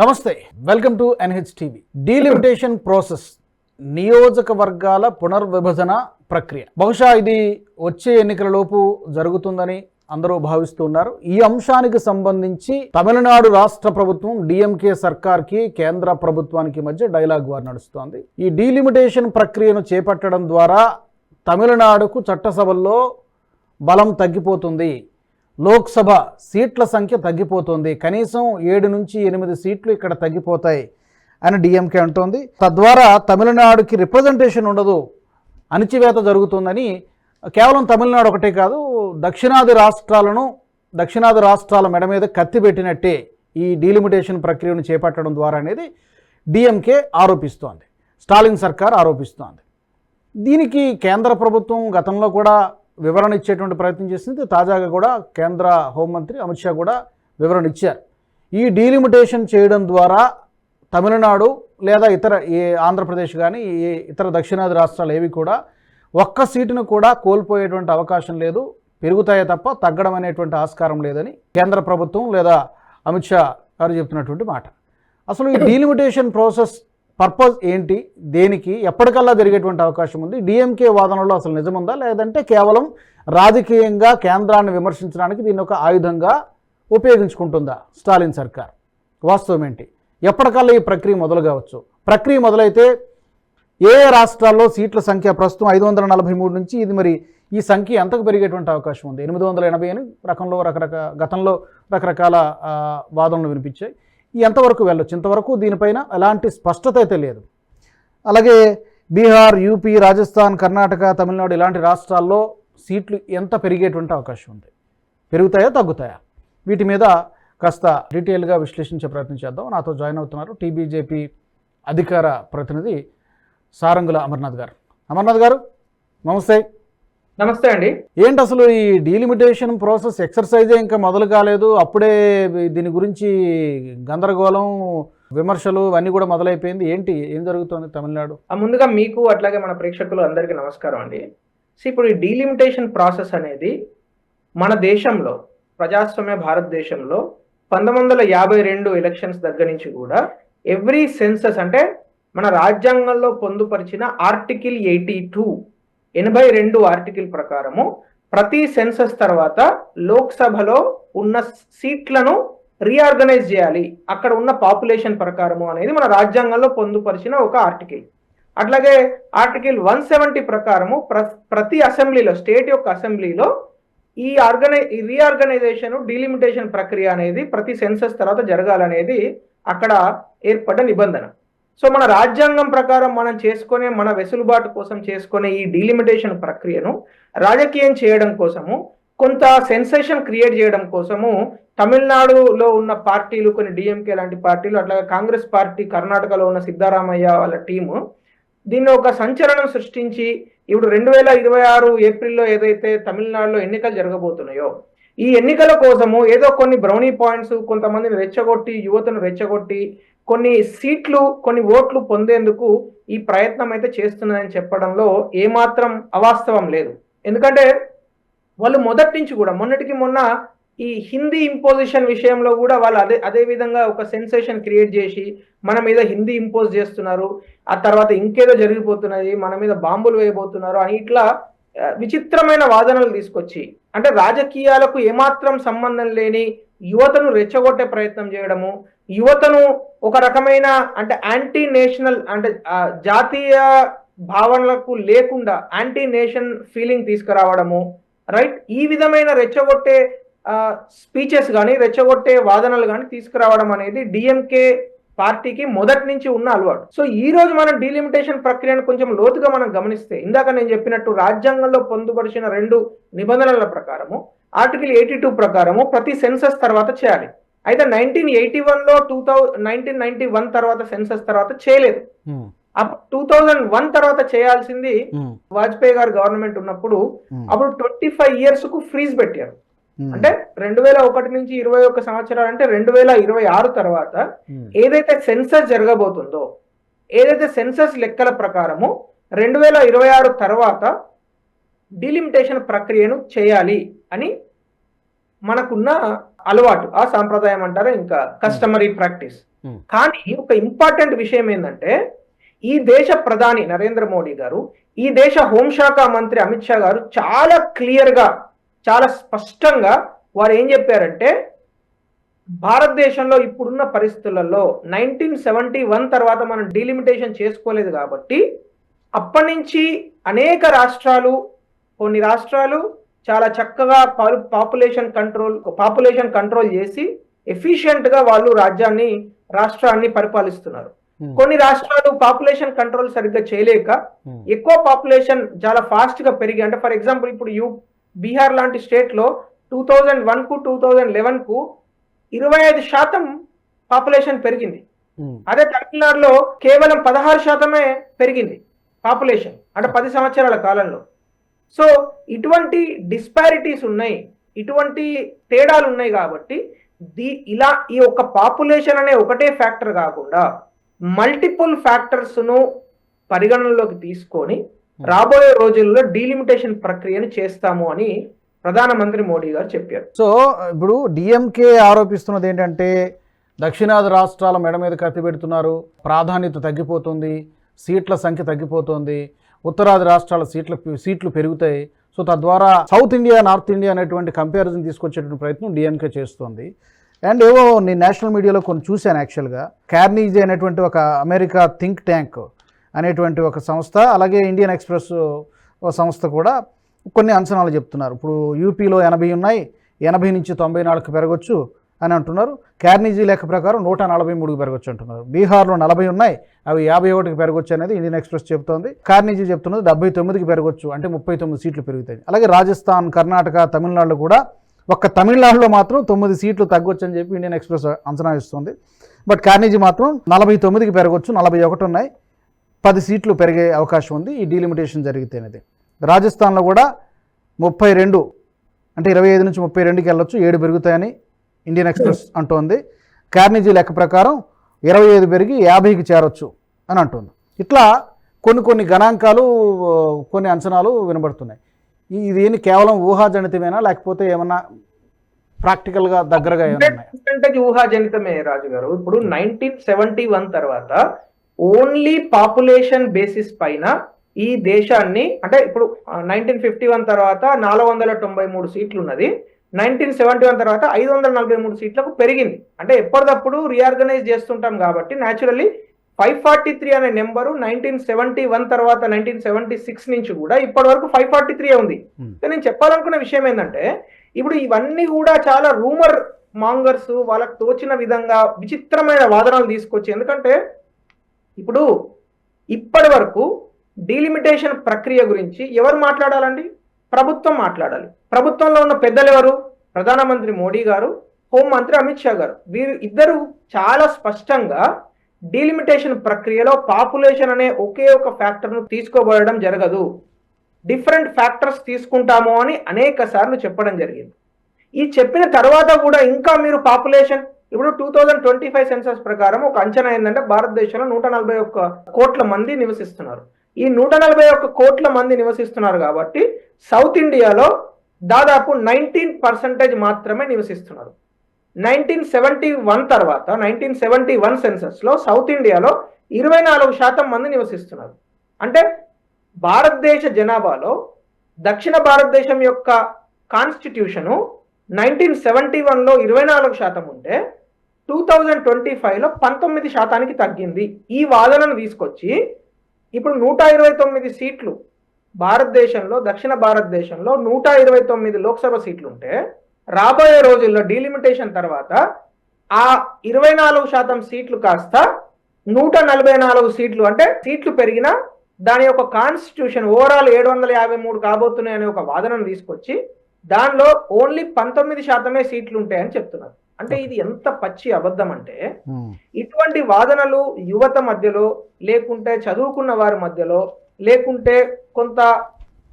నమస్తే welcome to NH TV delimitation process నియోజకవర్గాల పునర్విభజన ప్రక్రియ. బహుశా ఇది వచ్చే ఎన్నికలలోపు జరుగుతుందని అందరూ భావిస్తున్నారు ఈ అంశానికి సంబంధించి తమిళనాడు రాష్ట్ర ప్రభుత్వం డిఎంకే సర్కార్కి కేంద్ర ప్రభుత్వానికి మధ్య డైలాగ్ వార్ నడుస్తోంది. ఈ డీలిమిటేషన్ ప్రక్రియను చేపట్టడం ద్వారా తమిళనాడుకు చట్టసభల్లో బలం తగ్గిపోతుంది. లోక్సభ సీట్ల సంఖ్య తగ్గిపోతుంది. కనీసం ఏడు నుంచి ఎనిమిది సీట్లు ఇక్కడ తగ్గిపోతాయి అని డిఎంకే అంటోంది. తద్వారా తమిళనాడుకి రిప్రజెంటేషన్ ఉండదు అణిచివేత జరుగుతుందని కేవలం తమిళనాడు ఒకటే కాదు దక్షిణాది రాష్ట్రాలను దక్షిణాది రాష్ట్రాల మెడ మీద కత్తిపెట్టినట్టే ఈ డీలిమిటేషన్ ప్రక్రియను చేపట్టడం ద్వారా అనేది డిఎంకే ఆరోపిస్తోంది. స్టాలిన్ సర్కార్ ఆరోపిస్తోంది. దీనికి కేంద్ర ప్రభుత్వం గతంలో కూడా వివరణ ఇచ్చేటువంటి ప్రయత్నం చేసింది. తాజాగా కూడా కేంద్ర హోంమంత్రి అమిత్ షా కూడా వివరణ ఇచ్చారు. ఈ డీలిమిటేషన్ చేయడం ద్వారా తమిళనాడు లేదా ఇతర ఏ ఆంధ్రప్రదేశ్ కానీ ఏ ఇతర దక్షిణాది రాష్ట్రాలు ఏవి కూడా ఒక్క సీటును కూడా కోల్పోయేటువంటి అవకాశం లేదు. పెరుగుతాయే తప్ప తగ్గడం అనేటువంటి ఆస్కారం లేదని కేంద్ర ప్రభుత్వం లేదా అమిత్ షా గారు చెప్తున్నటువంటి మాట. అసలు ఈ డీలిమిటేషన్ ప్రాసెస్ పర్పస్ ఏంటి దేనికి ఎప్పటికల్లా జరిగేటువంటి అవకాశం ఉంది డిఎంకే వాదనలో అసలు నిజముందా లేదంటే కేవలం రాజకీయంగా కేంద్రాన్ని విమర్శించడానికి దీన్ని ఒక ఆయుధంగా ఉపయోగించుకుంటుందా స్టాలిన్ సర్కార్? వాస్తవం ఏంటి? ఎప్పటికల్లా ఈ ప్రక్రియ మొదలు కావచ్చు. ప్రక్రియ మొదలైతే ఏ రాష్ట్రాల్లో సీట్ల సంఖ్య ప్రస్తుతం ఐదు వందల నలభై మూడు నుంచి ఇది మరి ఈ సంఖ్య ఎంతకు పెరిగేటువంటి అవకాశం ఉంది? ఎనిమిది వందల ఎనభై అని రకంలో రకరకాల గతంలో రకరకాల వాదనలు వినిపించాయి. ఎంతవరకు వెళ్ళొచ్చు? ఇంతవరకు దీనిపైన ఎలాంటి స్పష్టత అయితే లేదు. అలాగే బీహార్ యూపీ రాజస్థాన్ కర్ణాటక తమిళనాడు ఇలాంటి రాష్ట్రాల్లో సీట్లు ఎంత పెరిగేటువంటి అవకాశం ఉంది? పెరుగుతాయా తగ్గుతాయా? వీటి మీద కాస్త డీటెయిల్గా విశ్లేషించే ప్రయత్నం చేద్దాం. నాతో జాయిన్ అవుతున్నారు టీబీజేపీ అధికార ప్రతినిధి సారంగుల అమర్నాథ్ గారు. అమర్నాథ్ గారు నమస్తే. నమస్తే అండి. ఏంటి అసలు ఈ డీలిమిటేషన్ ప్రాసెస్ ఎక్సర్సైజే ఇంకా మొదలు కాలేదు. అప్పుడే దీని గురించి గందరగోళం విమర్శలు ఇవన్నీ కూడా మొదలైపోయింది. ఏంటి? ఏం జరుగుతుంది తమిళనాడు? ఆ ముందుగా మీకు అట్లాగే మన ప్రేక్షకులు అందరికీ నమస్కారం అండి. సో ఇప్పుడు ఈ డీలిమిటేషన్ ప్రాసెస్ అనేది మన దేశంలో ప్రజాస్వామ్య భారతదేశంలో పంతొమ్మిది వందల యాభై రెండు ఎలక్షన్స్ దగ్గర నుంచి కూడా ఎవ్రీ సెన్సస్ అంటే మన రాజ్యాంగంలో పొందుపరిచిన ఆర్టికల్ ఎయిటీ టూ ఎనభై రెండు ఆర్టికల్ ప్రకారము ప్రతి సెన్సస్ తర్వాత లోక్సభలో ఉన్న సీట్లను రీఆర్గనైజ్ చేయాలి. అక్కడ ఉన్న పాపులేషన్ ప్రకారము అనేది మన రాజ్యాంగంలో పొందుపరిచిన ఒక ఆర్టికల్. అట్లాగే ఆర్టికల్ వన్ సెవెంటీ ప్రకారము ప్ర ప్రతి అసెంబ్లీలో స్టేట్ యొక్క అసెంబ్లీలో ఈ ఆర్గనై ఈ రీఆర్గనైజేషన్ డీలిమిటేషన్ ప్రక్రియ అనేది ప్రతి సెన్సస్ తర్వాత జరగాలనేది అక్కడ ఏర్పడ్డ నిబంధన. సో మన రాజ్యాంగం ప్రకారం మనం చేసుకునే మన వెసులుబాటు కోసం చేసుకునే ఈ డీలిమిటేషన్ ప్రక్రియను రాజకీయం చేయడం కోసము కొంత సెన్సేషన్ క్రియేట్ చేయడం కోసము తమిళనాడులో ఉన్న పార్టీలు కొన్ని డిఎంకే లాంటి పార్టీలు అట్లాగే కాంగ్రెస్ పార్టీ కర్ణాటకలో ఉన్న సిద్ధారామయ్య వాళ్ళ టీము దీన్ని ఒక సంచలనం సృష్టించి ఇప్పుడు రెండు వేల ఇరవై ఆరు ఏప్రిల్లో ఏదైతే తమిళనాడులో ఎన్నికలు జరగబోతున్నాయో ఈ ఎన్నికల కోసము ఏదో కొన్ని బ్రౌనీ పాయింట్స్ కొంతమందిని రెచ్చగొట్టి యువతను రెచ్చగొట్టి కొన్ని సీట్లు కొన్ని ఓట్లు పొందేందుకు ఈ ప్రయత్నం అయితే చేస్తున్నదని చెప్పడంలో ఏమాత్రం అవాస్తవం లేదు. ఎందుకంటే వాళ్ళు మొదటి నుంచి కూడా మొన్నటికి మొన్న ఈ హిందీ ఇంపోజిషన్ విషయంలో కూడా వాళ్ళు అదే అదే విధంగా ఒక సెన్సేషన్ క్రియేట్ చేసి మన మీద హిందీ ఇంపోజ్ చేస్తున్నారు ఆ తర్వాత ఇంకేదో జరిగిపోతున్నది మన మీద బాంబులు వేయబోతున్నారు అని ఇట్లా విచిత్రమైన వాదనలు తీసుకొచ్చి అంటే రాజకీయాలకు ఏమాత్రం సంబంధం లేని యువతను రెచ్చగొట్టే ప్రయత్నం చేయడము యువతను ఒక రకమైన అంటే యాంటీ నేషనల్ అంటే జాతీయ భావనలకు లేకుండా యాంటీ నేషన్ ఫీలింగ్ తీసుకురావడము రైట్ ఈ విధమైన రెచ్చగొట్టే స్పీచెస్ కానీ రెచ్చగొట్టే వాదనలు కానీ తీసుకురావడం అనేది డిఎంకే పార్టీకి మొదటి నుంచి ఉన్న అలవాటు. సో ఈ రోజు మనం డీలిమిటేషన్ ప్రక్రియను కొంచెం లోతుగా మనం గమనిస్తే ఇందాక నేను చెప్పినట్టు రాజ్యాంగంలో పొందుపరిచిన రెండు నిబంధనల ప్రకారము ఆర్టికల్ ఎయిటీ టూ ప్రకారము ప్రతి సెన్సస్ తర్వాత చేయాలి. అయితే నైన్టీన్ ఎయిటీ వన్లో two thousand nineteen ninety one తర్వాత సెన్సస్ తర్వాత చేయలేదు. అప్పుడు టూ థౌజండ్ వన్ తర్వాత చేయాల్సింది వాజ్పేయి గారు గవర్నమెంట్ ఉన్నప్పుడు అప్పుడు ట్వంటీ ఫైవ్ ఇయర్స్కు ఫ్రీజ్ పెట్టారు. అంటే రెండు వేల ఒకటి నుంచి ఇరవై ఒక్క సంవత్సరాలు అంటే రెండు వేల ఇరవై ఆరు తర్వాత ఉమ్, ఏదైతే సెన్సస్ జరగబోతుందో ఏదైతే సెన్సస్ లెక్కల ప్రకారము రెండు వేల ఇరవై ఆరు తర్వాత డిలిమిటేషన్ ప్రక్రియను చేయాలి అని మనకున్న అలవాటు. ఆ సాంప్రదాయం అంటారా ఇంకా? Customary practice Hmm. కానీ ఒక ఇంపార్టెంట్ విషయం ఏంటంటే ఈ దేశ ప్రధాని నరేంద్ర మోడీ గారు ఈ దేశ హోంశాఖ మంత్రి అమిత్ షా గారు చాలా క్లియర్గా చాలా స్పష్టంగా వారు ఏం చెప్పారంటే భారతదేశంలో ఇప్పుడున్న పరిస్థితులలో నైన్టీన్ సెవెంటీ వన్ తర్వాత మనం డీలిమిటేషన్ చేసుకోలేదు కాబట్టి అప్పటి నుంచి అనేక రాష్ట్రాలు కొన్ని రాష్ట్రాలు చాలా చక్కగా పాపులేషన్ కంట్రోల్ పాపులేషన్ కంట్రోల్ చేసి ఎఫిషియెంట్గా వాళ్ళు రాజ్యాన్ని రాష్ట్రాన్ని పరిపాలిస్తున్నారు Hmm. కొన్ని రాష్ట్రాలు పాపులేషన్ కంట్రోల్ సరిగ్గా చేయలేక Hmm. ఎక్కువ పాపులేషన్ చాలా ఫాస్ట్గా పెరిగి అంటే ఫర్ ఎగ్జాంపుల్ ఇప్పుడు యూ బీహార్ లాంటి స్టేట్లో టూ థౌజండ్ వన్కు టూ థౌజండ్ లెవెన్కు ఇరవై ఐదు శాతం పాపులేషన్ పెరిగింది. అదే తమిళనాడులో కేవలం పదహారు శాతమే పెరిగింది పాపులేషన్ అంటే పది సంవత్సరాల కాలంలో. సో ఇటువంటి డిస్పారిటీస్ ఉన్నాయి ఇటువంటి తేడాలు ఉన్నాయి కాబట్టి ది ఇలా ఈ ఒక్క పాపులేషన్ అనే ఒకటే ఫ్యాక్టర్ కాకుండా మల్టిపుల్ ఫ్యాక్టర్స్ను పరిగణనలోకి తీసుకొని రాబోయే రోజుల్లో డీలిమిటేషన్ ప్రక్రియను చేస్తాము అని ప్రధానమంత్రి మోడీ గారు చెప్పారు. సో ఇప్పుడు డిఎంకే ఆరోపిస్తున్నది ఏంటంటే దక్షిణాది రాష్ట్రాల మెడ మీద కత్తి పెడుతున్నారు ప్రాధాన్యత తగ్గిపోతుంది సీట్ల సంఖ్య తగ్గిపోతుంది ఉత్తరాది రాష్ట్రాల సీట్ల సీట్లు పెరుగుతాయి. సో తద్వారా సౌత్ ఇండియా నార్త్ ఇండియా అనేటువంటి కంపారిజన్ తీసుకొచ్చేటువంటి ప్రయత్నం డిఎంకే చేస్తుంది. అండ్ ఏవో నేను నేషనల్ మీడియాలో కొన్ని చూశాను యాక్చువల్గా. కార్నీజీ అనేటువంటి ఒక అమెరికా థింక్ ట్యాంక్ అనేటువంటి ఒక సంస్థ అలాగే ఇండియన్ ఎక్స్ప్రెస్ సంస్థ కూడా కొన్ని అంచనాలు చెప్తున్నారు. ఇప్పుడు యూపీలో ఎనభై ఉన్నాయి ఎనభై నుంచి తొంభై నాలుగు పెరగచ్చు అని అంటున్నారు. కార్నిజీ లెక్క ప్రకారం నూట నలభై మూడుకి పెరగచ్చు అంటున్నారు. బీహార్లో నలభై ఉన్నాయి అవి యాభై ఒకటికి పెరగొచ్చు అనేది ఇండియన్ ఎక్స్ప్రెస్ చెబుతోంది కార్నిజీ చెప్తున్నది డెబ్బై తొమ్మిదికి పెరగచ్చు అంటే ముప్పై తొమ్మిది సీట్లు పెరుగుతాయి. అలాగే రాజస్థాన్ కర్ణాటక తమిళనాడులో కూడా ఒక్క తమిళనాడులో మాత్రం తొమ్మిది సీట్లు తగ్గొచ్చు అని చెప్పి ఇండియన్ ఎక్స్ప్రెస్ అంచనా ఇస్తుంది బట్ కార్నిజీ మాత్రం నలభై తొమ్మిదికి పెరగచ్చు నలభై ఒకటి ఉన్నాయి. పది సీట్లు పెరిగే అవకాశం ఉంది. ఈ డీలిమిటేషన్ జరిగితే అనేది రాజస్థాన్లో కూడా ముప్పై రెండు అంటే ఇరవై ఐదు నుంచి ముప్పై రెండుకి వెళ్ళొచ్చు. ఏడు పెరుగుతాయని ఇండియన్ ఎక్స్ప్రెస్ అంటోంది. కార్నిజీ లెక్క ప్రకారం ఇరవై ఐదు పెరిగి యాభైకి చేరొచ్చు అని అంటుంది. ఇట్లా కొన్ని కొన్ని గణాంకాలు కొన్ని అంచనాలు వినబడుతున్నాయి. ఇదేని ఇది ఏంటి కేవలం ఊహాజనితమేనా లేకపోతే ఏమన్నా ప్రాక్టికల్గా దగ్గరగా ఏమైనా ఊహాజనితమే రాజు గారు ఇప్పుడు నైన్టీన్ సెవెంటీ వన్ తర్వాత ఓన్లీ పాపులేషన్ బేసిస్ పైన ఈ దేశాన్ని అంటే ఇప్పుడు నైన్టీన్ ఫిఫ్టీ వన్ తర్వాత నాలుగు వందల తొంభై మూడు సీట్లు ఉన్నది నైన్టీన్ సెవెంటీ వన్ తర్వాత ఐదు వందల నలభై మూడు సీట్లకు పెరిగింది. అంటే ఎప్పటికప్పుడు రీఆర్గనైజ్ చేస్తుంటాం కాబట్టి న్యాచురల్లీ ఫైవ్ ఫార్టీ త్రీ అనే నెంబరు నైన్టీన్ సెవెంటీ వన్ తర్వాత నైన్టీన్ సెవెంటీ సిక్స్ నుంచి కూడా ఇప్పటి వరకు ఫైవ్ ఫార్టీ త్రీ ఉంది. నేను చెప్పాలనుకున్న విషయం ఏంటంటే ఇప్పుడు ఇవన్నీ కూడా చాలా రూమర్ మాంగర్స్ వాళ్ళకి తోచిన విధంగా విచిత్రమైన వాదనలు తీసుకొచ్చి ఎందుకంటే ఇప్పుడు ఇప్పటి వరకు డీలిమిటేషన్ ప్రక్రియ గురించి ఎవరు మాట్లాడాలండి? ప్రభుత్వం మాట్లాడాలి. ప్రభుత్వంలో ఉన్న పెద్దలు ఎవరు? ప్రధానమంత్రి మోడీ గారు హోంమంత్రి అమిత్ షా గారు. వీరు ఇద్దరు చాలా స్పష్టంగా డీలిమిటేషన్ ప్రక్రియలో పాపులేషన్ అనే ఒకే ఒక ఫ్యాక్టర్ను తీసుకోబోయడం జరగదు. డిఫరెంట్ ఫ్యాక్టర్స్ తీసుకుంటాము అని అనేక సార్లు చెప్పడం జరిగింది. ఈ చెప్పిన తర్వాత కూడా ఇంకా మీరు పాపులేషన్ ఇప్పుడు two thousand twenty five census ప్రకారం ఒక అంచనా ఏంటంటే భారతదేశంలో నూట నలభై ఒక్క కోట్ల మంది నివసిస్తున్నారు. ఈ నూట నలభై ఒక్క కోట్ల మంది నివసిస్తున్నారు కాబట్టి సౌత్ ఇండియాలో దాదాపు నైన్టీన్ పర్సెంటేజ్ మాత్రమే నివసిస్తున్నారు. నైన్టీన్ సెవెంటీ వన్ తర్వాత నైన్టీన్ సెవెంటీ వన్ సెన్సస్లో సౌత్ ఇండియాలో ఇరవై నాలుగు శాతం మంది నివసిస్తున్నారు. అంటే భారతదేశ జనాభాలో దక్షిణ భారతదేశం యొక్క కాన్స్టిట్యూషను నైన్టీన్ సెవెంటీ వన్లో ఇరవై నాలుగు శాతం ఉంటే టూ థౌజండ్ ట్వంటీ ఫైవ్లో పంతొమ్మిది శాతానికి తగ్గింది. ఈ వాదనను తీసుకొచ్చి ఇప్పుడు నూట ఇరవై తొమ్మిది సీట్లు భారతదేశంలో దక్షిణ భారతదేశంలో నూట ఇరవై తొమ్మిది లోక్సభ సీట్లు ఉంటే రాబోయే రోజుల్లో డీలిమిటేషన్ తర్వాత ఆ ఇరవై నాలుగు శాతం సీట్లు కాస్త నూట నలభై నాలుగు సీట్లు అంటే సీట్లు పెరిగినా దాని యొక్క కాన్స్టిట్యూషన్ ఓవరాల్ ఏడు వందల యాభై మూడు కాబోతున్నాయి అనే ఒక వాదనను తీసుకొచ్చి దానిలో ఓన్లీ పంతొమ్మిది శాతమే సీట్లు ఉంటాయని చెప్తున్నారు. అంటే ఇది ఎంత పచ్చి అబద్ధం అంటే ఇటువంటి వాదనలు యువత మధ్యలో లేకుంటే చదువుకున్న వారి మధ్యలో లేకుంటే కొంత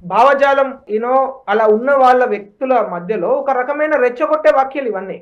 భావజాలం యూనో అలా ఉన్న వాళ్ళ వ్యక్తుల మధ్యలో ఒక రకమైన రెచ్చగొట్టే వాక్యాలు ఇవన్నీ.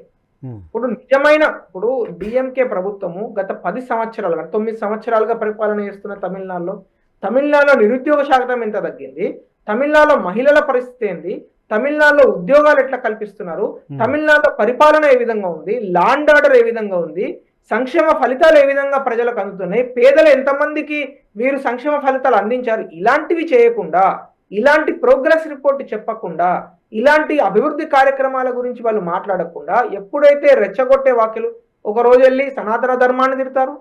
ఇప్పుడు నిజమైన ఇప్పుడు డిఎంకే ప్రభుత్వము గత పది సంవత్సరాలుగా తొమ్మిది సంవత్సరాలుగా పరిపాలన చేస్తున్న తమిళనాడులో తమిళనాడులో నిరుద్యోగ శాతం ఎంత తగ్గింది? తమిళనాడులో మహిళల పరిస్థితి ఏంది? తమిళనాడులో ఉద్యోగాలు ఎట్లా కల్పిస్తున్నారు. తమిళనాడులో పరిపాలన ఏ విధంగా ఉంది? లాండ్ ఆర్డర్ ఏ విధంగా ఉంది? సంక్షేమ ఫలితాలు ఏ విధంగా ప్రజలకు అందుతున్నాయి? పేదలు ఎంతమందికి వీరు సంక్షేమ ఫలితాలు అందించారు? ఇలాంటివి చేయకుండా ఇలాంటి ప్రోగ్రెస్ రిపోర్ట్ చెప్పకుండా ఇలాంటి అభివృద్ధి కార్యక్రమాల గురించి వాళ్ళు మాట్లాడకుండా ఎప్పుడైతే రెచ్చగొట్టే వాక్యలు ఒక రోజు వెళ్ళి సనాతన ధర్మాన్ని తిడతారు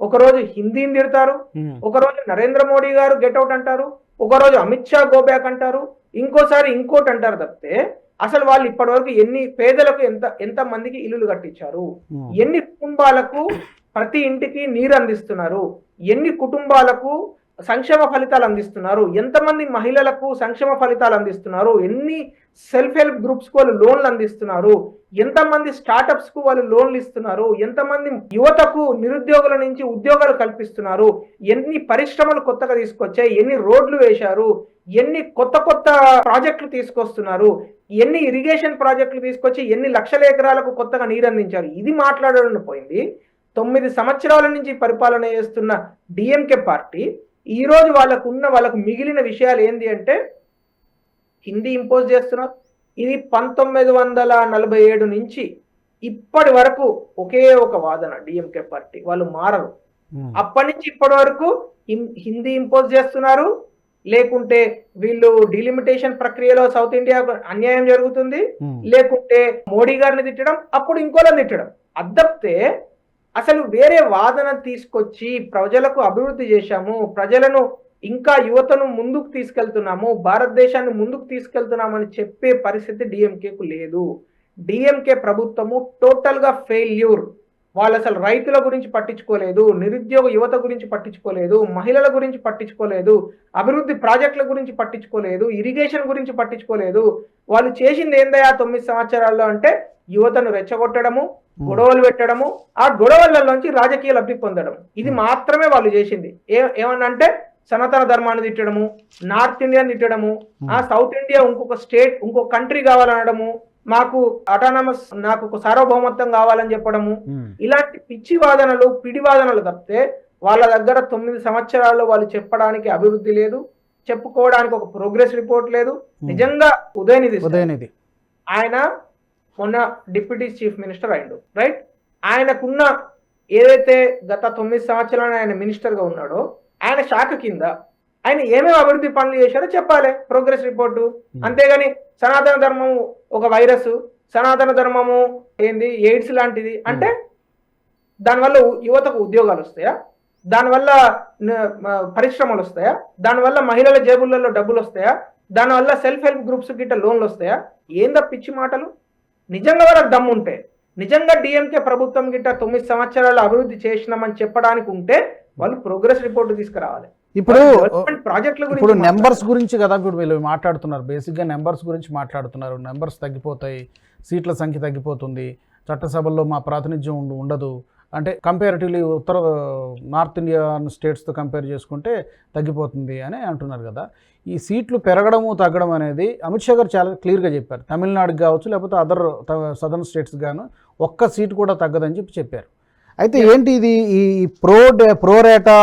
ఒక రోజు హిందీని తిడతారు ఉమ్. ఒక రోజు నరేంద్ర మోడీ గారు గెట్అవుట్ అంటారు ఒక రోజు అమిత్ షా గో బ్యాక్ అంటారు ఇంకోసారి ఇంకోటి అంటారు తప్పితే అసలు వాళ్ళు ఇప్పటివరకు ఎన్ని పేదలకు ఎంత ఎంత మందికి ఇల్లులు కట్టించారు. ఎన్ని కుటుంబాలకు ప్రతి ఇంటికి నీరు అందిస్తున్నారు ఎన్ని కుటుంబాలకు సంక్షేమ ఫలితాలు అందిస్తున్నారు. ఎంతమంది మహిళలకు సంక్షేమ ఫలితాలు అందిస్తున్నారు? ఎన్ని సెల్ఫ్ హెల్ప్ గ్రూప్స్కు వాళ్ళు లోన్లు అందిస్తున్నారు? ఎంతమంది స్టార్టప్స్కు వాళ్ళు లోన్లు ఇస్తున్నారు? ఎంతమంది యువతకు నిరుద్యోగుల నుంచి ఉద్యోగాలు కల్పిస్తున్నారు? ఎన్ని పరిశ్రమలు కొత్తగా తీసుకొచ్చాయి? ఎన్ని రోడ్లు వేశారు? ఎన్ని కొత్త కొత్త ప్రాజెక్టులు తీసుకొస్తున్నారు? ఎన్ని ఇరిగేషన్ ప్రాజెక్టులు తీసుకొచ్చి ఎన్ని లక్షల ఎకరాలకు కొత్తగా నీరు అందించారు? ఇది మాట్లాడడం పోయింది. తొమ్మిది సంవత్సరాల నుంచి పరిపాలన చేస్తున్న డిఎంకే పార్టీ ఈ రోజు వాళ్ళకు ఉన్న వాళ్ళకు మిగిలిన విషయాలు ఏంది అంటే హిందీ ఇంపోజ్ చేస్తున్నారు. ఇది పంతొమ్మిది వందల నలభై ఏడు నుంచి ఇప్పటి వరకు ఒకే ఒక వాదన డిఎంకే పార్టీ. వాళ్ళు మారరు. అప్పటి నుంచి ఇప్పటి వరకు హిందీ ఇంపోజ్ చేస్తున్నారు. లేకుంటే వీళ్ళు డిలిమిటేషన్ ప్రక్రియలో సౌత్ ఇండియా అన్యాయం జరుగుతుంది. లేకుంటే మోడీ గారిని తిట్టడం అప్పుడు ఇంకోళ్ళని తిట్టడం. అద్దప్తే అసలు వేరే వాదన తీసుకొచ్చి ప్రజలకు అభివృద్ధి చేశాము ప్రజలను ఇంకా యువతను ముందుకు తీసుకెళ్తున్నాము భారతదేశాన్ని ముందుకు తీసుకెళ్తున్నామని చెప్పే పరిస్థితి డిఎంకేకు లేదు. డిఎంకే ప్రభుత్వము టోటల్గా ఫెయిల్యూర్. వాళ్ళు అసలు రైతుల గురించి పట్టించుకోలేదు నిరుద్యోగ యువత గురించి పట్టించుకోలేదు మహిళల గురించి పట్టించుకోలేదు అభివృద్ధి ప్రాజెక్టుల గురించి పట్టించుకోలేదు ఇరిగేషన్ గురించి పట్టించుకోలేదు. వాళ్ళు చేసింది ఏందయ్యా తొమ్మిది సంవత్సరాల్లో అంటే యువతను రెచ్చగొట్టడము గొడవలు పెట్టడము ఆ గొడవలలోంచి రాజకీయ లబ్ధి పొందడం. ఇది మాత్రమే వాళ్ళు చేసింది. ఏ ఏమన్నంటే సనాతన ధర్మాన్ని తిట్టడము నార్త్ ఇండియన్ తిట్టడము ఆ సౌత్ ఇండియా ఇంకొక స్టేట్ ఇంకొక కంట్రీ కావాలనడము మాకు అటానమస్ నాకు ఒక సార్వభౌమత్వం కావాలని చెప్పడము. ఇలాంటి పిచ్చి వాదనలు పిడి వాదనలు తప్పితే వాళ్ళ దగ్గర తొమ్మిది సంవత్సరాల్లో వాళ్ళు చెప్పడానికి అభివృద్ధి లేదు. చెప్పుకోవడానికి ఒక ప్రోగ్రెస్ రిపోర్ట్ లేదు. నిజంగా ఉదయనిధి ఉదయనిధి. ఆయన మొన్న డిప్యూటీ చీఫ్ మినిస్టర్ అయిండు రైట్? ఆయనకున్న ఏదైతే గత తొమ్మిది సంవత్సరాలు ఆయన మినిస్టర్గా ఉన్నాడో ఆయన శాఖ కింద ఆయన ఏమేమి అభివృద్ధి పనులు చేశారో చెప్పాలి ప్రోగ్రెస్ రిపోర్టు. అంతేగాని సనాతన ధర్మము ఒక వైరస్ సనాతన ధర్మము ఏంది ఎయిడ్స్ లాంటిది. అంటే దానివల్ల ఉ- యువతకు ఉద్యోగాలు వస్తాయా? దానివల్ల పరిశ్రమలు వస్తాయా? దానివల్ల మహిళల జేబులలో డబ్బులు వస్తాయా? దానివల్ల సెల్ఫ్ హెల్ప్ గ్రూప్స్ గిట్ట లోన్లు వస్తాయా? ఏందా పిచ్చి మాటలు? నిజంగా వాళ్ళకి దమ్ము ఉంటే నిజంగా డిఎంకే ప్రభుత్వం గిట్ట తొమ్మిది సంవత్సరాలు అభివృద్ధి చేసినామని చెప్పడానికి ఉంటే వాళ్ళు ప్రోగ్రెస్ రిపోర్ట్ తీసుకురావాలి. ఇప్పుడు ప్రాజెక్టుల ఇప్పుడు గురించి నెంబర్స్ గురించి కదా ఇప్పుడు వీళ్ళు మాట్లాడుతున్నారు. బేసిక్గా నెంబర్స్ గురించి మాట్లాడుతున్నారు. నెంబర్స్ తగ్గిపోతాయి సీట్ల సంఖ్య తగ్గిపోతుంది చట్టసభల్లో మా ప్రాతినిధ్యం ఉండు- ఉండదు. అంటే కంపారిటివ్లీ ఉత్తర నార్త్ ఇండియన్ స్టేట్స్తో కంపేర్ చేసుకుంటే తగ్గిపోతుంది అని అంటున్నారు కదా. ఈ సీట్లు పెరగడము తగ్గడం అనేది అమిత్ షా గారు చాలా క్లియర్గా చెప్పారు. తమిళనాడుకి కావచ్చు లేకపోతే అదర్ సదర్న్ స్టేట్స్ గాను ఒక్క సీట్ కూడా తగ్గదని చెప్పి చెప్పారు. అయితే ఏంటి ఇది? ఈ ప్రో ప్రోరేటా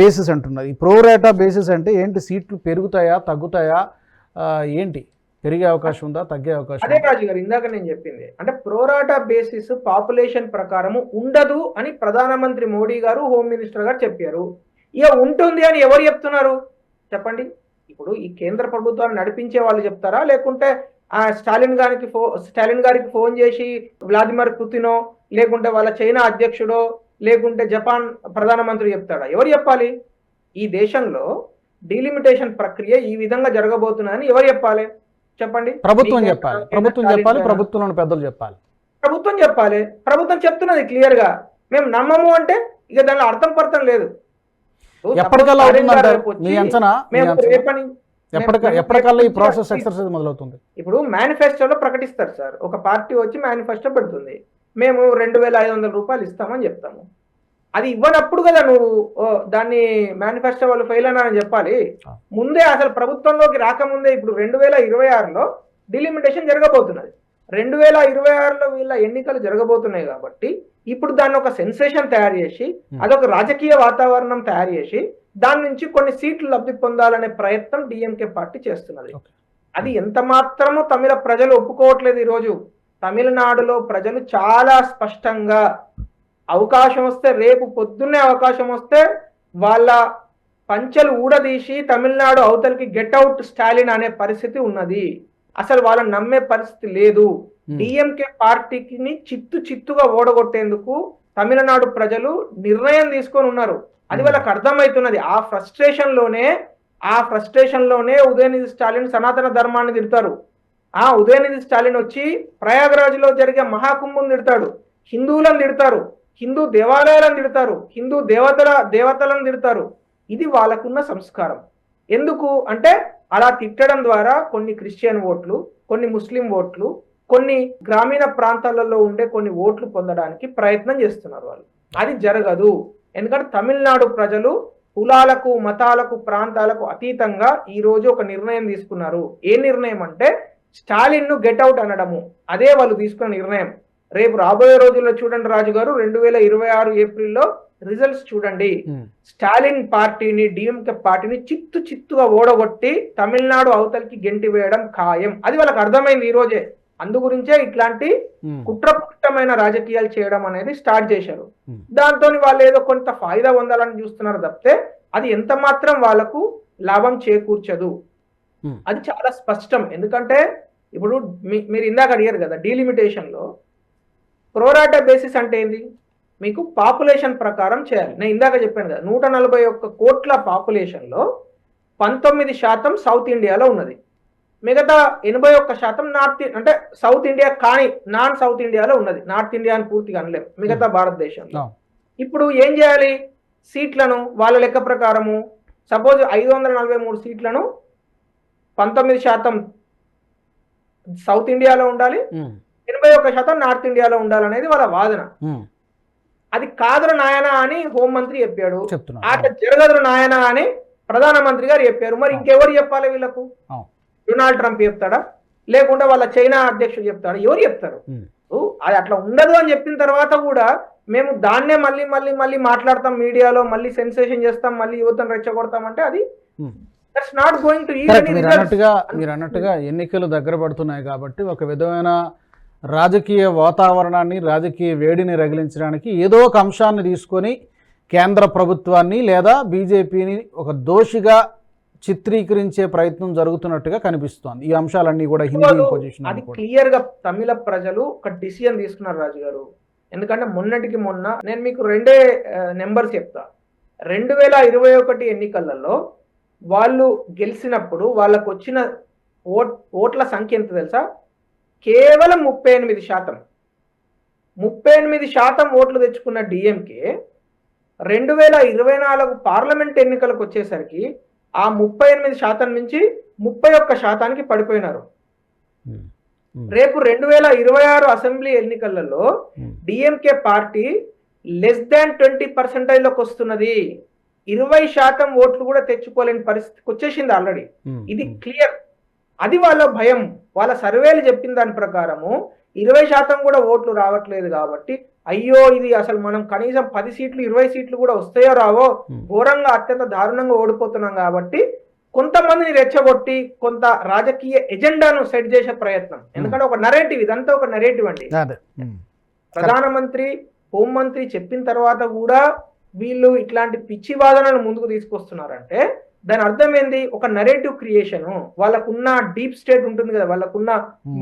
బేసిస్ అంటున్నారు. ఈ ప్రోరేటా బేసిస్ అంటే ఏంటి? సీట్లు పెరుగుతాయా తగ్గుతాయా? ఏంటి? పెరిగే అవకాశం ఉందా తగ్గే అవకాశం అదే? రాజు గారు ఇందాక నేను చెప్పింది. అంటే ప్రోరాటా బేసిస్ పాపులేషన్ ప్రకారము ఉండదు అని ప్రధానమంత్రి మోడీ గారు హోమ్ మినిస్టర్ గారు చెప్పారు. ఇక ఉంటుంది అని ఎవరు చెప్తున్నారు? చెప్పండి. ఇప్పుడు ఈ కేంద్ర ప్రభుత్వాన్ని నడిపించే వాళ్ళు చెప్తారా? లేకుంటే ఆ స్టాలిన్ గారికి ఫో స్టాలిన్ గారికి ఫోన్ చేసి వ్లాదిమిర్ పుతినో లేకుంటే వాళ్ళ చైనా అధ్యక్షుడో లేకుంటే జపాన్ ప్రధానమంత్రి చెప్తాడా? ఎవరు చెప్పాలి? ఈ దేశంలో డీలిమిటేషన్ ప్రక్రియ ఈ విధంగా జరగబోతున్నదని ఎవరు చెప్పాలి? చెప్పండి? ప్రభుత్వం చెప్పాలి. ప్రభుత్వం చెప్పాలి. ప్రభుత్వంలోని పెద్దలు చెప్పాలి. ప్రభుత్వం చెప్పాలి. ప్రభుత్వం చెప్తున్నది క్లియర్గా మేము నమ్మము అంటే ఇక దానిలో అర్థం పర్థం లేదు. ఎప్పటికల్లా మీ అంచనా మేము రేపని ఎప్పటికల్లా ఈ మేము- ప్రాసెస్ ఎక్సర్సైజ్ మొదలవుతుంది. ఇప్పుడు మేనిఫెస్టోలో ప్రకటిస్తారు సార్. ఒక పార్టీ వచ్చి మేనిఫెస్టో పెడుతుంది. మేము రెండు వేల ఐదు వందల రూపాయలు ఇస్తామని చెప్తాము. అది ఇవ్వనప్పుడు కదా నువ్వు దాన్ని మేనిఫెస్టో వాళ్ళు ఫెయిల్ అని చెప్పాలి. ముందే అసలు ప్రభుత్వంలోకి రాకముందే ఇప్పుడు రెండు వేల ఇరవై ఆరులో డిలిమిటేషన్ జరగబోతున్నది రెండు వేల ఇరవై ఆరులో వీళ్ళ ఎన్నికలు జరగబోతున్నాయి కాబట్టి ఇప్పుడు దాన్ని ఒక సెన్సేషన్ తయారు చేసి. అదొక రాజకీయ వాతావరణం తయారు చేసి దాని నుంచి కొన్ని సీట్లు లబ్ధి పొందాలనే ప్రయత్నం డిఎంకే పార్టీ చేస్తున్నది. అది ఎంత మాత్రము తమిళ ప్రజలు ఒప్పుకోవట్లేదు ఈరోజు తమిళనాడులో ప్రజలు చాలా స్పష్టంగా అవకాశం వస్తే రేపు పొద్దున్నే అవకాశం వస్తే వాళ్ళ పంచెలు ఊడదీసి తమిళనాడు అవతలికి గెట్ అవుట్ స్టాలిన్ అనే పరిస్థితి ఉన్నది. అసలు వాళ్ళని నమ్మే పరిస్థితి లేదు. డిఎంకే పార్టీకి చిత్తు చిత్తుగా ఓడగొట్టేందుకు తమిళనాడు ప్రజలు నిర్ణయం తీసుకొని ఉన్నారు. అది వాళ్ళకి అర్థమవుతున్నది ఆ ఫ్రస్ట్రేషన్లోనే ఆ ఫ్రస్ట్రేషన్లోనే ఉదయనిధి స్టాలిన్ సనాతన ధర్మాన్ని తిడతారు. ఆ ఉదయనిధి స్టాలిన్ వచ్చి ప్రయాగరాజ్లో జరిగే మహాకుంభం తిడతాడు. హిందువులను తిడతారు. హిందూ దేవాలయాలను తిడతారు. హిందూ దేవతల దేవతలను తిడతారు. ఇది వాళ్ళకున్న సంస్కారం. ఎందుకు? అంటే అలా తిట్టడం ద్వారా కొన్ని క్రిస్టియన్ ఓట్లు కొన్ని ముస్లిం ఓట్లు కొన్ని గ్రామీణ ప్రాంతాలలో ఉండే కొన్ని ఓట్లు పొందడానికి ప్రయత్నం చేస్తున్నారు వాళ్ళు. అది జరగదు. ఎందుకంటే తమిళనాడు ప్రజలు కులాలకు మతాలకు ప్రాంతాలకు అతీతంగా ఈరోజు ఒక నిర్ణయం తీసుకున్నారు. ఏ నిర్ణయం అంటే స్టాలిన్ను గెట్ అవుట్ అనడము. అదే వాళ్ళు తీసుకున్న నిర్ణయం. రేపు రాబోయే రోజుల్లో చూడండి రాజు గారు రెండు వేల ఇరవై ఆరు ఏప్రిల్లో రిజల్ట్స్ చూడండి. స్టాలిన్ పార్టీని డిఎంకే పార్టీని చిత్తు చిత్తుగా ఓడగొట్టి తమిళనాడు అవతలికి గెంటి వేయడం ఖాయం అది వాళ్ళకి అర్థమైంది ఈ రోజే అందు గురించే ఇట్లాంటి ఉమ్. కుట్రపూరితమైన రాజకీయాలు చేయడం అనేది స్టార్ట్ చేశారు. దాంతో వాళ్ళు ఏదో కొంత ఫాయిదా పొందాలని చూస్తున్నారు తప్పితే అది ఎంత మాత్రం వాళ్ళకు లాభం చేకూర్చదు. అది చాలా స్పష్టం ఎందుకంటే ఇప్పుడు మీరు ఇందాక అడిగారు కదా డీలిమిటేషన్లో ప్రోరాటా బేసిస్ అంటే ఏంది? మీకు పాపులేషన్ ప్రకారం చేయాలి. నేను ఇందాక చెప్పాను కదా నూట నలభై ఒక్క కోట్ల పాపులేషన్లో పంతొమ్మిది శాతం సౌత్ ఇండియాలో ఉన్నది. మిగతా ఎనభై ఒక్క శాతం నార్త్ అంటే సౌత్ ఇండియా కానీ నాన్ సౌత్ ఇండియాలో ఉన్నది. నార్త్ ఇండియా అని పూర్తిగా అనలేం. మిగతా భారతదేశంలో. అవును. ఇప్పుడు ఏం చేయాలి? సీట్లను వాళ్ళ లెక్క ప్రకారము సపోజ్ ఐదు వందల నలభై మూడు సీట్లను పంతొమ్మిది శాతం సౌత్ ఇండియాలో ఉండాలి. ఉమ్. ఎనభై ఒక్క శాతం నార్త్ ఇండియాలో ఉండాలనేది వాళ్ళ వాదన. అది కాదురు నాయన అని హోంమంత్రి చెప్పాడు. ఆట జరగదురు నాయన అని ప్రధానమంత్రి గారు చెప్పారు. మరి ఇంకెవరు చెప్పాలి వీళ్ళకు. డొనాల్డ్ ట్రంప్ చెప్తాడా? లేకుంటే వాళ్ళ చైనా అధ్యక్షుడు చెప్తాడు? ఎవరు చెప్తారు? అది అట్లా ఉండదు అని చెప్పిన తర్వాత కూడా మేము దాన్నే మళ్ళీ మళ్ళీ మళ్ళీ మాట్లాడతాం మీడియాలో మళ్ళీ సెన్సేషన్ చేస్తాం మళ్ళీ యువతను రెచ్చగొడతాం అంటే అది. That's not going to correct మీరు అన్నట్టుగా మీరు అన్నట్టుగా ఎన్నికలు దగ్గర పడుతున్నాయి కాబట్టి ఒక విధమైన రాజకీయ వాతావరణాన్ని రాజకీయ వేడిని రగిలించడానికి ఏదో ఒక అంశాన్ని తీసుకొని కేంద్ర ప్రభుత్వాన్ని లేదా బీజేపీని ఒక దోషిగా చిత్రీకరించే ప్రయత్నం జరుగుతున్నట్టుగా కనిపిస్తోంది. ఈ అంశాలన్నీ కూడా హిందీ పొజిషన్ అది క్లియర్గా తమిళ ప్రజలు ఒక డిసిజన్ తీసుకున్నారు రాజు గారు ఎందుకంటే మొన్నటికి మొన్న నేను మీకు రెండే నెంబర్స్ చెప్తా. రెండు వేల ఇరవై ఒకటి ఎన్నికలలో వాళ్ళు గెలిచినప్పుడు వాళ్ళకు వచ్చిన ఓట్ ఓట్ల సంఖ్య ఎంత తెలుసా? కేవలం ముప్పై ఎనిమిది శాతం. ముప్పై ఎనిమిది శాతం ఓట్లు తెచ్చుకున్న డిఎంకే రెండు వేల ఇరవై నాలుగు పార్లమెంట్ ఎన్నికలకు వచ్చేసరికి ఆ ముప్పై ఎనిమిది శాతం నుంచి ముప్పై ఒక్క శాతానికి పడిపోయినారు. రేపు రెండు వేల ఇరవై ఆరు అసెంబ్లీ ఎన్నికలలో DMK party less than twenty పర్సెంటేజ్లోకి వస్తున్నది. ఇరవై శాతం ఓట్లు కూడా తెచ్చుకోలేని పరిస్థితికి వచ్చేసింది ఆల్రెడీ. ఇది క్లియర్. అది వాళ్ళ భయం. వాళ్ళ సర్వేలు చెప్పిన దాని ప్రకారము ఇరవై శాతం కూడా ఓట్లు రావట్లేదు కాబట్టి అయ్యో ఇది అసలు మనం కనీసం పది సీట్లు ఇరవై సీట్లు కూడా వస్తాయో రావో ఘోరంగా అత్యంత దారుణంగా ఓడిపోతున్నాం కాబట్టి కొంతమందిని రెచ్చగొట్టి కొంత రాజకీయ ఎజెండాను సెట్ చేసే ప్రయత్నం. ఎందుకంటే ఒక నరేటివ్ ఇదంతా ఒక నరేటివ్ అండి. ప్రధానమంత్రి హోంమంత్రి చెప్పిన తర్వాత కూడా వీళ్ళు ఇట్లాంటి పిచ్చి వాదనలు ముందుకు తీసుకొస్తున్నారంటే దాని అర్థం ఏంది ఒక నరేటివ్ క్రియేషన్ వాళ్ళకున్న డీప్ స్టేట్ ఉంటుంది కదా వాళ్ళకున్న.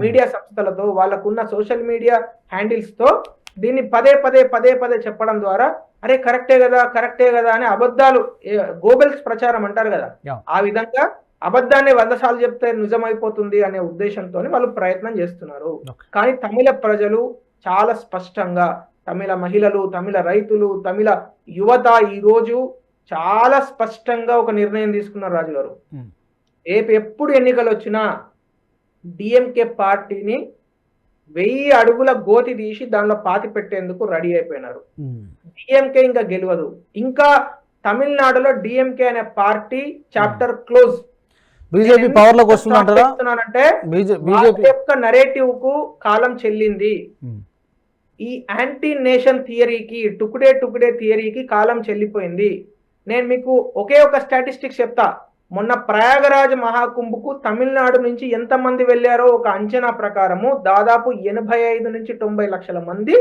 మీడియా సంస్థలతో వాళ్ళకున్న సోషల్ మీడియా హ్యాండిల్స్తో దీన్ని పదే పదే పదే పదే చెప్పడం ద్వారా అరే కరెక్టే కదా కరెక్టే కదా అని అబద్ధాలు గోబెల్స్ ప్రచారం అంటారు కదా. ఆ విధంగా అబద్ధాన్ని వంద సార్లు చెప్తే నిజమైపోతుంది అనే ఉద్దేశంతో వాళ్ళు ప్రయత్నం చేస్తున్నారు. కానీ తమిళ ప్రజలు చాలా స్పష్టంగా తమిళ మహిళలు తమిళ రైతులు తమిళ యువత ఈ రోజు చాలా స్పష్టంగా ఒక నిర్ణయం తీసుకున్నారు రాజు గారు ఉమ్. రేపు ఎప్పుడు ఎన్నికలు వచ్చినా డిఎంకే పార్టీని వెయ్యి అడుగుల గోతి తీసి దానిలో పాతి పెట్టేందుకు రెడీ అయిపోయినారు. డిఎంకే ఇంకా గెలవదు. ఇంకా తమిళనాడులో డిఎంకే అనే పార్టీ చాప్టర్ క్లోజ్. బీజేపీ చెప్తున్నానంటే బీజే- వాళ్ళ బీజేపీ యొక్క నరేటివ్కు కాలం చెల్లింది. ఈ యాంటీ నేషన్ థియరీకి టుకుడే టుకుడే థియరీకి కాలం చెల్లిపోయింది. నేను మీకు ఒకే ఒక స్టాటిస్టిక్స్ చెప్తా. మొన్న ప్రయాగరాజ్ మహాకుంభకు తమిళనాడు నుంచి ఎంతమంది వెళ్ళారో ఒక అంచనా ప్రకారము దాదాపు ఎనభై ఐదు నుంచి తొంభై లక్షల మంది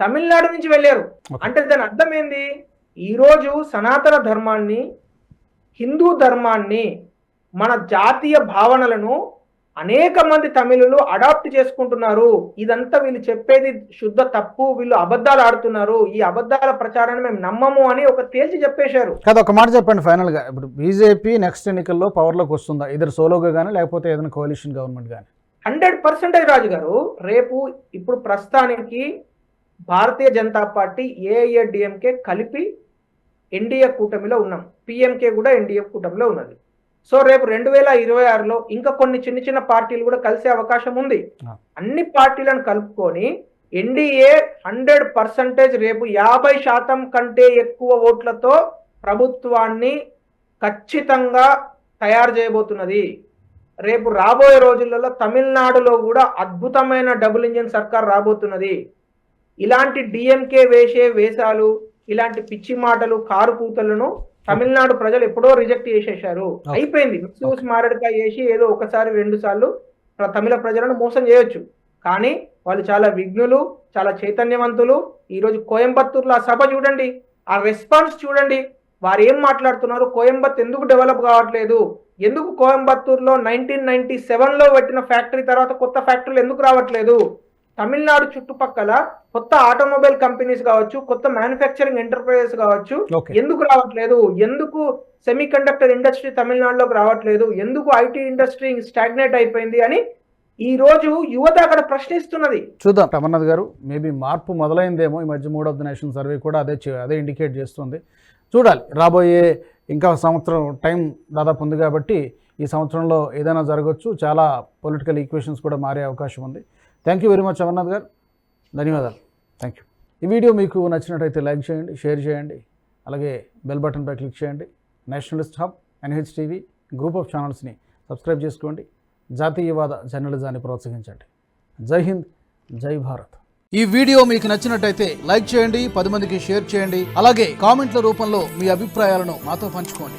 తమిళనాడు నుంచి వెళ్ళారు. అంటే దాని అర్థం ఏంది? ఈ రోజు సనాతన ధర్మాన్ని హిందూ ధర్మాన్ని మన జాతీయ భావనలను అనేక మంది తమిళులు అడాప్ట్ చేసుకుంటున్నారు. ఇదంతా వీళ్ళు చెప్పేది శుద్ధ తప్పు వీళ్ళు అబద్ధాలు ఆడుతున్నారు. ఈ అబద్ధాల ప్రచారాన్ని మేము నమ్మము అని ఒక తేల్చి చెప్పేశారు. కాదు ఒక మాట చెప్పండి ఫైనల్గా ఇప్పుడు బీజేపీ నెక్స్ట్ ఎన్నికల్లో పవర్లోకి వస్తుందా? ఇద్దరు సోలోగా కానీ లేకపోతే ఏదైనా కోalition గవర్నమెంట్ కానీ హండ్రెడ్ పర్సెంటేజ్ రాజు గారు రేపు ఇప్పుడు ప్రస్తుతానికి భారతీయ జనతా పార్టీ ఏఐఏడిఎంకే కలిపి ఎన్డీఏ కూటమిలో ఉన్నాం. పిఎంకే కూడా ఎన్డీఏ కూటమిలో ఉన్నది. సో రేపు రెండు వేల ఇరవై ఆరులో ఇంకా కొన్ని చిన్న చిన్న పార్టీలు కూడా కలిసే అవకాశం ఉంది. అన్ని పార్టీలను కలుపుకొని ఎన్డీఏ హండ్రెడ్ పర్సెంటేజ్ రేపు యాభై శాతం కంటే ఎక్కువ ఓట్లతో ప్రభుత్వాన్ని ఖచ్చితంగా తయారు చేయబోతున్నది. రేపు రాబోయే రోజులలో తమిళనాడులో కూడా అద్భుతమైన డబుల్ ఇంజిన్ సర్కార్ రాబోతున్నది. ఇలాంటి డిఎంకే వేసే వేషాలు ఇలాంటి పిచ్చి మాటలు కారు కూతలను తమిళనాడు ప్రజలు ఎప్పుడో రిజెక్ట్ Okay. అయిపోయింది. చూసి మారడికాయ వేసి ఏదో ఒకసారి రెండు సార్లు తమిళ ప్రజలను మోసం చేయొచ్చు. కానీ వాళ్ళు చాలా విఘ్నులు చాలా చైతన్యవంతులు. ఈరోజు కోయంబత్తూరులో ఆ సభ చూడండి. ఆ రెస్పాన్స్ చూడండి. వారు ఏం మాట్లాడుతున్నారు? కోయంబత్ ఎందుకు డెవలప్ కావట్లేదు? ఎందుకు కోయంబత్తూరులో నైన్టీన్ నైన్టీ సెవెన్లో పెట్టిన ఫ్యాక్టరీ తర్వాత కొత్త ఫ్యాక్టరీలు ఎందుకు రావట్లేదు? తమిళనాడు చుట్టుపక్కల కొత్త ఆటోమొబైల్ కంపెనీస్ కావచ్చు కొత్త మ్యానుఫ్యాక్చరింగ్ ఎంటర్ప్రైజెస్ కావచ్చు. ఎందుకు రావట్లేదు? ఎందుకు సెమీ కండక్టర్ ఇండస్ట్రీ తమిళనాడులోకి రావట్లేదు? ఎందుకు ఐటీ ఇండస్ట్రీ స్టాగ్నేట్ అయిపోయింది అని ఈ రోజు యువత అక్కడ ప్రశ్నిస్తున్నది. చూద్దాం. అమర్నాథ్ గారు మేబీ మార్పు మొదలైందేమో. ఈ మధ్య mood of the nation survey కూడా అదే అదే ఇండికేట్ చేస్తుంది. చూడాలి. రాబోయే ఇంకా సంవత్సరం టైం దాదాపు ఉంది కాబట్టి ఈ సంవత్సరంలో ఏదైనా జరగవచ్చు చాలా పొలిటికల్ ఈక్వేషన్స్ కూడా మారే అవకాశం ఉంది. Thank you very much Amarnath గారు. ధన్యవాదాలు. థ్యాంక్ యూ ఈ వీడియో మీకు నచ్చినట్టయితే లైక్ చేయండి షేర్ చేయండి అలాగే బెల్ బటన్పై క్లిక్ చేయండి. Nationalist hub NH TV group of ఛానల్స్ని subscribe చేసుకోండి. జాతీయవాద జర్నలిజాన్ని ప్రోత్సహించండి. జై హింద్ జై భారత్. ఈ వీడియో మీకు నచ్చినట్టయితే లైక్ చేయండి పది మందికి షేర్ చేయండి అలాగే కామెంట్ల రూపంలో మీ అభిప్రాయాలను మాతో పంచుకోండి.